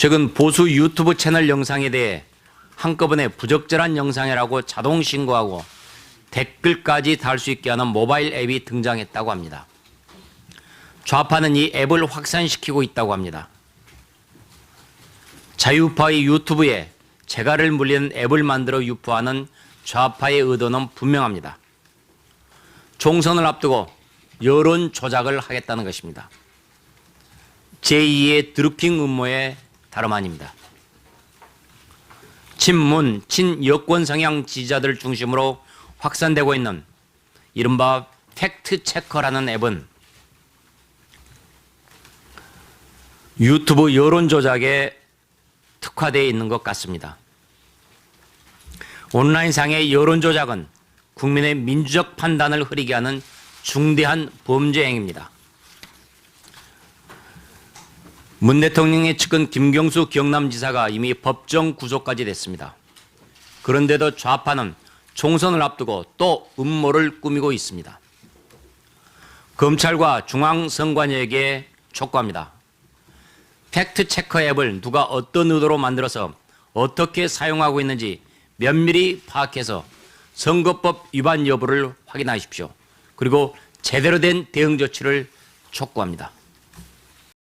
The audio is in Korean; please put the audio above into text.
최근 보수 유튜브 채널 영상에 대해 한꺼번에 부적절한 영상이라고 자동 신고하고 댓글까지 달 수 있게 하는 모바일 앱이 등장했다고 합니다. 좌파는 이 앱을 확산시키고 있다고 합니다. 자유파의 유튜브에 재갈을 물리는 앱을 만들어 유포하는 좌파의 의도는 분명합니다. 총선을 앞두고 여론 조작을 하겠다는 것입니다. 제2의 드루킹 음모의 다름 아닙니다. 친문, 친여권 성향 지지자들 중심으로 확산되고 있는 이른바 팩트 체커라는 앱은 유튜브 여론 조작에 특화되어 있는 것 같습니다. 온라인상의 여론 조작은 국민의 민주적 판단을 흐리게 하는 중대한 범죄 행위입니다. 문 대통령의 측근 김경수 경남지사가 이미 법정 구속까지 됐습니다. 그런데도 좌파는 총선을 앞두고 또 음모를 꾸미고 있습니다. 검찰과 중앙선관위에게 촉구합니다. 팩트 체커 앱을 누가 어떤 의도로 만들어서 어떻게 사용하고 있는지 면밀히 파악해서 선거법 위반 여부를 확인하십시오. 그리고 제대로 된 대응 조치를 촉구합니다.